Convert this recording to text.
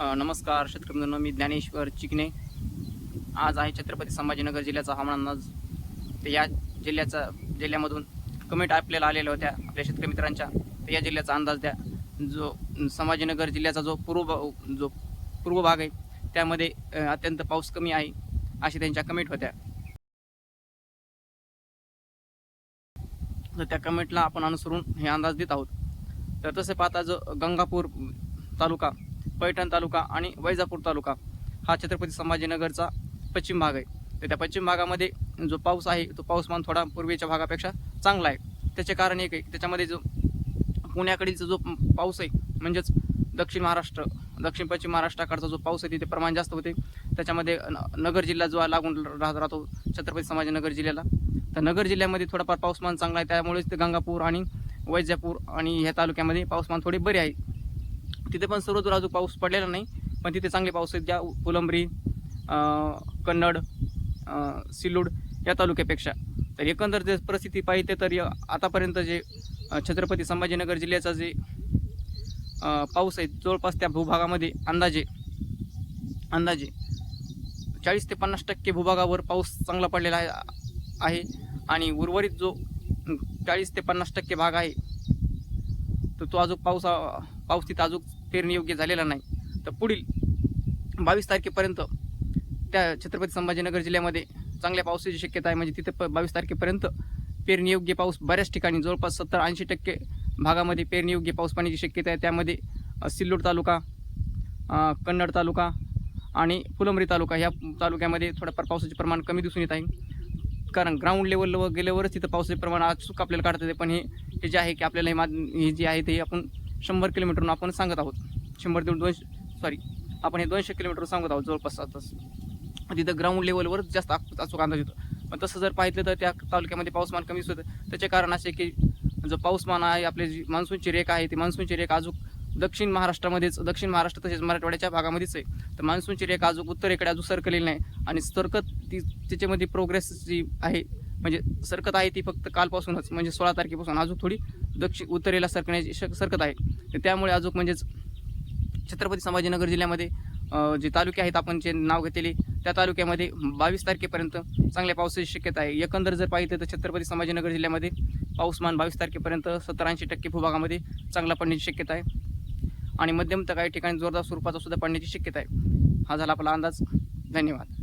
नमस्कार शेतकरी मित्रांनो मी ज्ञानेश्वर चिकणे आज आहे छत्रपती संभाजीनगर जिल्ह्याचा हवामान अंदाज. तर या जिल्ह्याचा जिल्ह्यामधून कमेंट आपल्याला आलेल्या होत्या आपल्या शेतकरी मित्रांच्या. तर या जिल्ह्याचा अंदाज द्या. जो संभाजीनगर जिल्ह्याचा जो पूर्व जो पूर्व भाग आहे त्यामध्ये अत्यंत पाऊस कमी आहे अशी त्यांच्या कमेंट होत्या. तर त्या कमेंटला आपण अनुसरून हे अंदाज देत आहोत. तर तसे पाहता जो गंगापूर तालुका पैठण तालुका आणि वैजापूर तालुका हा छत्रपती संभाजीनगरचा पश्चिम भाग आहे. तर त्या पश्चिम भागामध्ये जो पाऊस आहे तो पाऊसमान थोडा पूर्वीच्या भागापेक्षा चांगला आहे. त्याचे कारण एक आहे त्याच्यामध्ये जो पुण्याकडीलचा जो पाऊस आहे म्हणजेच दक्षिण महाराष्ट्र दक्षिण पश्चिम महाराष्ट्राकडचा जो पाऊस आहे तिथे प्रमाण जास्त होते. त्याच्यामध्ये न- नगर जिल्हा जो लागून राहत राहतो छत्रपती संभाजीनगर जिल्ह्याला. तर नगर जिल्ह्यामध्ये थोडाफार पाऊसमान चांगला आहे त्यामुळेच ते गंगापूर आणि वैजापूर आणि ह्या तालुक्यामध्ये पाऊसमान थोडे बरे आहे. तिथे पण सर्वदूर अजून पाऊस पडलेला नाही पण तिथे चांगले पाऊस आहेत. ज्या फुलंबरी कन्नड सिल्लूड या तालुक्यापेक्षा. तर एकंदर जे परिस्थिती पाहिजे तर आतापर्यंत जे छत्रपती संभाजीनगर जिल्ह्याचा जे पाऊस आहे जवळपास त्या भूभागामध्ये अंदाजे अंदाजे चाळीस ते पन्नास टक्के भूभागावर पाऊस चांगला पडलेला आहे आहे आणि उर्वरित जो चाळीस ते पन्नास टक्के भाग आहे तर तो अजून पाऊस पाऊस तिथं अजून पेरणी योग्य झालेला नाही. तर पुढील बावीस तारखेपर्यंत त्या छत्रपती संभाजीनगर जिल्ह्यामध्ये चांगल्या पावसाची शक्यता आहे. म्हणजे तिथे प बावीस तारखेपर्यंत पेरणी योग्य पाऊस बऱ्याच ठिकाणी जवळपास सत्तर ऐंशी टक्के भागामध्ये पेरणी योग्य पाऊस पाण्याची शक्यता आहे. त्यामध्ये सिल्लोड तालुका कन्नड तालुका आणि फुलंबरी तालुका ह्या तालुक्यामध्ये थोडंफार पावसाचे प्रमाण कमी दिसून येत आहे. कारण ग्राउंड लेवलवर गेल्यावरच तिथं पावसाचे प्रमाण अचूक आपल्याला काढता येते. पण हे हे जे आहे की आपल्याला हे मा हे जे आहे ते आपण शंभर किलोमीटरनं आपण सांगत आहोत. शंभर ते दोनशे सॉरी आपण हे दोनशे किलोमीटर सांगत आहोत जवळपास आताच तिथं ग्राउंड लेवलवर जास्त अचूक अंदाज येतो. पण तसं जर पाहिलं तर त्या तालुक्यामध्ये पाऊसमान कमी होतं त्याचे कारण असे की जो पाऊसमान आहे आपली जी मान्सूनची रेख आहे ती मान्सूनची रेख अजून दक्षिण महाराष्ट्रामध्येच दक्षिण महाराष्ट्र तसेच मराठवाड्याच्या भागामध्येच आहे. तर मान्सूनची रेख अजून उत्तरेकडे अजून सरकलेली नाही. आणि सरकत ती त्याच्यामध्ये प्रोग्रेस जी आहे म्हणजे सरकत आहे ती फक्त कालपासूनच म्हणजे सोळा तारखेपासून. अजून थोडी दक्षिण उत्तरेला सरकण्याची शक सरकत आहे. तर त्यामुळे अजून म्हणजेच छत्रपती संभाजीनगर जिल्ह्यामध्ये जे तालुके आहेत आपण जे नाव घेतलेले त्या तालुक्यामध्ये बावीस तारखेपर्यंत चांगल्या पावसाची शक्यता आहे. एकंदर जर पाहिलं तर छत्रपती संभाजीनगर जिल्ह्यामध्ये पाऊसमान बावीस तारखेपर्यंत सत्तर ऐंशी टक्के भूभागामध्ये चांगला पडण्याची शक्यता आहे. आणि मध्यम तर काही ठिकाणी जोरदार स्वरूपाचा सुद्धा पडण्याची शक्यता आहे. हा झाला आपला अंदाज. धन्यवाद.